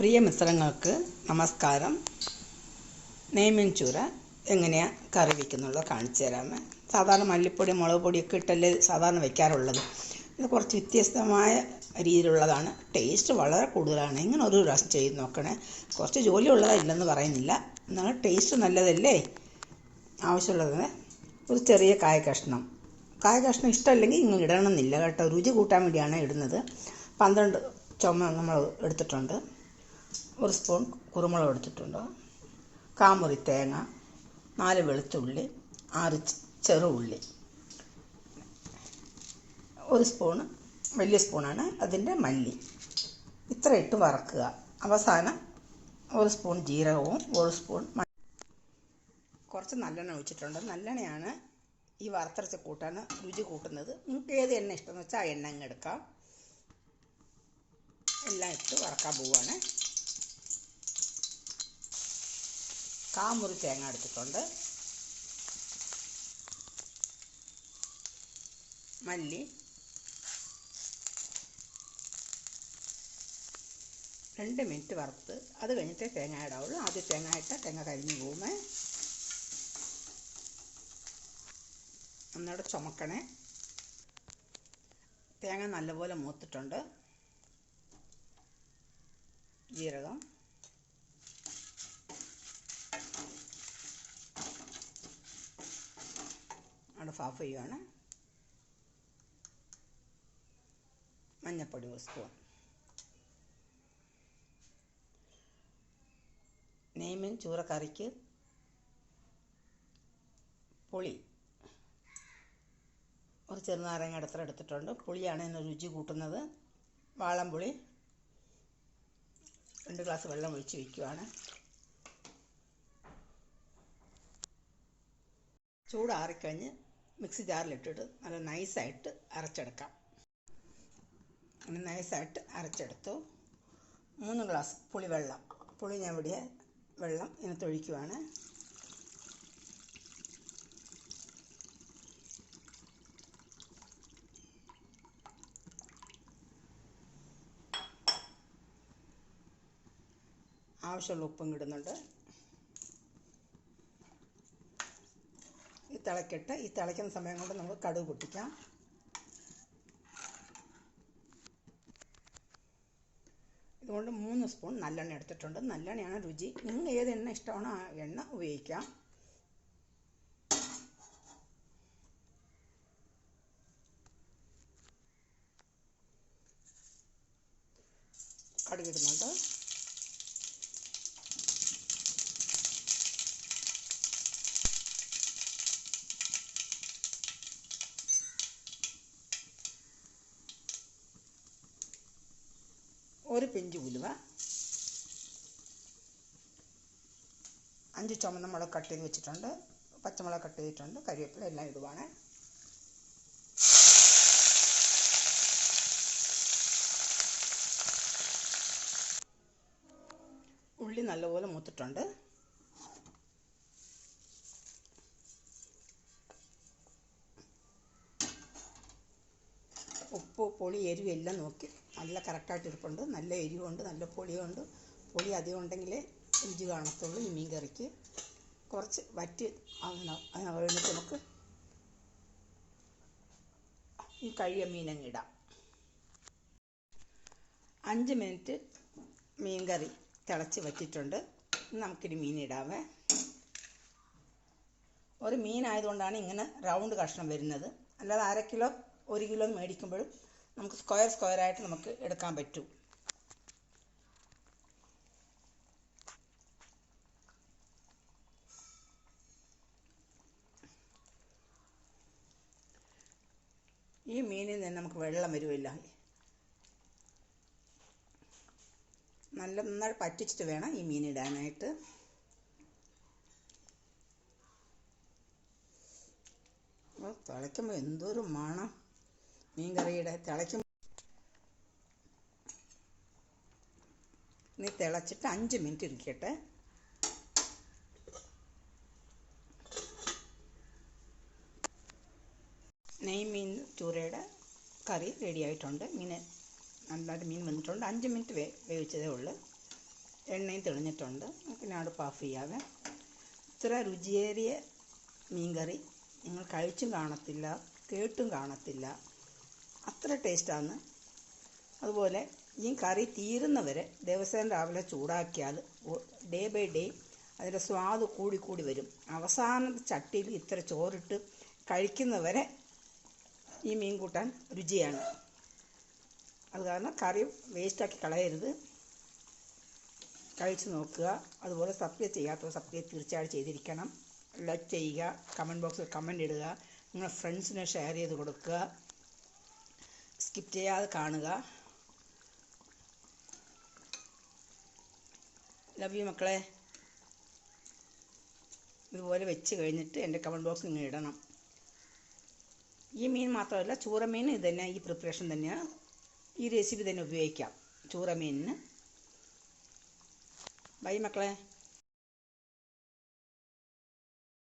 പ്രിയ മിശ്രങ്ങൾക്ക് നമസ്കാരം. നെയ്മീൻ ചൂര എങ്ങനെയാണ് കറി വയ്ക്കുന്നുള്ളത് കാണിച്ചു തരാമേ. സാധാരണ മല്ലിപ്പൊടി മുളക് പൊടിയൊക്കെ ഇട്ടല്ലേ സാധാരണ വയ്ക്കാറുള്ളത് ഇത് കുറച്ച് വ്യത്യസ്തമായ രീതിയിലുള്ളതാണ്. ടേസ്റ്റ് വളരെ കൂടുതലാണ്. ഇങ്ങനെ ഒരു പ്രാവശ്യം ചെയ്ത് നോക്കണേ. കുറച്ച് ജോലി ഉള്ളതായില്ലെന്ന് പറയുന്നില്ല. എന്നാൽ ടേസ്റ്റ് നല്ലതല്ലേ? ആവശ്യമുള്ളത് ഒരു ചെറിയ കായ കഷ്ണം കായ കഷ്ണം ഇഷ്ടമല്ലെങ്കിൽ ഇങ്ങനെ ഇടണമെന്നില്ല കേട്ടോ. രുചി കൂട്ടാൻ വേണ്ടിയാണ് ഇടുന്നത്. പന്ത്രണ്ട് ചുമ നമ്മൾ എടുത്തിട്ടുണ്ട്. ഒരു സ്പൂൺ കുരുമുളക് എടുത്തിട്ടുണ്ട്. കാമുറി തേങ്ങ നാല് വെളുത്തുള്ളി ആറ് ചെറു ചെറുള്ളി ഒരു സ്പൂണ് വലിയ സ്പൂണാണ് അതിന്റെ മല്ലി. ഇത്ര ഇട്ട് വറക്കുക. അവസാനം ഒരു സ്പൂൺ ജീരകവും ഒരു സ്പൂൺ കുറച്ച് നല്ലെണ്ണ ഒഴിച്ചിട്ടുണ്ട്. നല്ലെണ്ണയാണ് ഈ വറുത്തരച്ച കൂട്ടാൻ രുചി കൂട്ടുന്നത്. നിങ്ങൾക്ക് ഏത് എണ്ണ ഇഷ്ടമെന്ന് വെച്ചാൽ ആ എണ്ണ അങ്ങ് എടുക്കാം. എല്ലാം ഇട്ട് വറക്കാൻ പോവുകയാണ്. കാമുറി തേങ്ങ എടുത്തിട്ടുണ്ട്. മല്ലി. രണ്ട് മിനിറ്റ് വറുത്ത് അത് കഴിഞ്ഞിട്ടേ തേങ്ങ ഇടാവുള്ളൂ ആദ്യം തേങ്ങ ഇട്ട തേങ്ങ കരിഞ്ഞു പോകുമേ. ഒന്നുകൂടെ ചുമക്കണേ. തേങ്ങ നല്ലപോലെ മൂത്തിട്ടുണ്ട്. ജീരകം. അടുപ്പ് ഓഫ് ചെയ്യുവാണ് മഞ്ഞപ്പൊടി ഒരു സ്പൂൺ. നെയ്മീൻ ചൂറക്കറിക്ക് പുളി. ഒരു ചെറുനാരങ്ങ അടുത്ത എടുത്തിട്ടുണ്ട്. പുളിയാണ് ഇതിന് രുചി കൂട്ടുന്നത്. വാളംപുളി. രണ്ട് ഗ്ലാസ് വെള്ളം ഒഴിച്ച് വയ്ക്കുവാണ് ചൂടാറിക്കഴിഞ്ഞ് മിക്സി ജാറിലിട്ടിട്ട് നല്ല നൈസായിട്ട് അരച്ചെടുക്കാം. അങ്ങനെ നൈസായിട്ട് അരച്ചെടുത്തു. മൂന്ന് ഗ്ലാസ് പുളിവെള്ളം. പുളി ഞാൻ ഇവിടെ വെള്ളം ഇതിനകത്തൊഴിക്കുവാണ് ആവശ്യമുള്ള ഉപ്പും ഇടുന്നുണ്ട് ഈ തിളക്കിട്ട്. ഈ തിളയ്ക്കുന്ന സമയം കൊണ്ട് നമുക്ക് കടുക് പൊട്ടിക്കാം. ഇതുകൊണ്ട് മൂന്ന് സ്പൂൺ നല്ലെണ്ണ എടുത്തിട്ടുണ്ട്. നല്ലെണ്ണയാണ് രുചി. നിങ്ങൾ ഏത് എണ്ണ ഇഷ്ടമാണോ ആ എണ്ണ ഉപയോഗിക്കാം. കടുക് ഒരു പിഞ്ച് ഉലുവ അഞ്ച് ചുമന്ന മുളക് കട്ട് ചെയ്ത് വെച്ചിട്ടുണ്ട് പച്ചമുളക് കട്ട് ചെയ്തിട്ടുണ്ട് കരിവേപ്പില എല്ലാം ഇടുവാണ്. ഉള്ളി നല്ലപോലെ മൂത്തിട്ടുണ്ട്. ഉപ്പ് പൊളി എരിവ് എല്ലാം നോക്കി നല്ല കറക്റ്റായിട്ട് ഇരിപ്പുണ്ട്. നല്ല എരിവുണ്ട് നല്ല പുളിയുണ്ട്. പുളി അധികം ഉണ്ടെങ്കിലേ രുചി കാണത്തുള്ളൂ ഈ മീൻ കറിക്ക്. കുറച്ച് വറ്റി അതിനകത്ത് നമുക്ക് ഈ കഴിയ മീനങ്ങ് ഇടാം. അഞ്ച് മിനിറ്റ് മീൻ കറി തിളച്ച് വറ്റിയിട്ടുണ്ട്. ഇനി നമുക്കിനി ഇടാമേ ഒരു മീനായതുകൊണ്ടാണ് ഇങ്ങനെ റൗണ്ട് കഷ്ണം വരുന്നത്. അല്ലാതെ അര കിലോ ഒരു കിലോ മേടിക്കുമ്പോഴും നമുക്ക് സ്ക്വയർ സ്ക്വയർ ആയിട്ട് നമുക്ക് എടുക്കാൻ പറ്റും. ഈ മീനിൽ നിന്ന് നമുക്ക് വെള്ളം വരുമില്ല. നല്ല നന്നായി പറ്റിച്ചിട്ട് വേണം ഈ മീൻ ഇടാനായിട്ട്. തിളയ്ക്കുമ്പോൾ എന്തൊരു മണം. മീൻ കറിയുടെ തിളയ്ക്കുമ്പോൾ ഇനി തിളച്ചിട്ട് അഞ്ച് മിനിറ്റ് ഇരിക്കട്ടെ. നെയ് മീൻ ചൂരയുടെ കറി റെഡി ആയിട്ടുണ്ട്. മീൻ നല്ലതായിട്ട് മീൻ വന്നിട്ടുണ്ട്. അഞ്ച് മിനിറ്റ് വേ വേവിച്ചതേ ഉള്ളൂ. എണ്ണയും തെളിഞ്ഞിട്ടുണ്ട്. പിന്നെ അടുപ്പ് ഓഫ് ചെയ്യാവേ. ഇത്ര രുചിയേറിയ മീൻകറി. നിങ്ങൾ കഴിച്ചും കാണത്തില്ല കേട്ടും കാണത്തില്ല. അത്ര ടേസ്റ്റാണ്. അതുപോലെ ഈ കറി തീരുന്നവരെ ദിവസം രാവിലെ ചൂടാക്കിയാൽ ഡേ ബൈ ഡേ അതിന്റെ സ്വാദ് കൂടി കൂടി വരും. അവസാന ചട്ടിയിൽ ഇത്ര ചോറിട്ട് കഴിക്കുന്നവരെ ഈ മീൻ കൂട്ടാൻ രുചിയാണ്. അത് കാരണം കറി വേസ്റ്റാക്കി കളയരുത്. കഴിച്ചു നോക്കുക. അതുപോലെ സബ്സ്ക്രൈബ് ചെയ്യാത്തവർ സബ്സ്ക്രൈബ് തീർച്ചയായും ചെയ്തിരിക്കണം. ലൈക്ക് ചെയ്യുക. കമന്റ് ബോക്സിൽ കമന്റ് ഇടുക. നിങ്ങളുടെ ഫ്രണ്ട്സിനെ ഷെയർ ചെയ്ത് കൊടുക്കുക. സ്കിപ്പ് ചെയ്യാതെ കാണുക. ലവ് യു മക്കളെ. ഇതുപോലെ വെച്ച് കഴിഞ്ഞിട്ട് എന്റെ കമന്റ് ബോക്സിൽ നിങ്ങൾ ഇടണം. ഈ മീൻ മാത്രമല്ല ചൂറമീൻ ഇത് തന്നെ ഈ പ്രിപ്പറേഷൻ തന്നെയാണ് ഈ റെസിപ്പി തന്നെ ഉപയോഗിക്കാം ചൂറമീനിന് ബൈ മക്കളെ.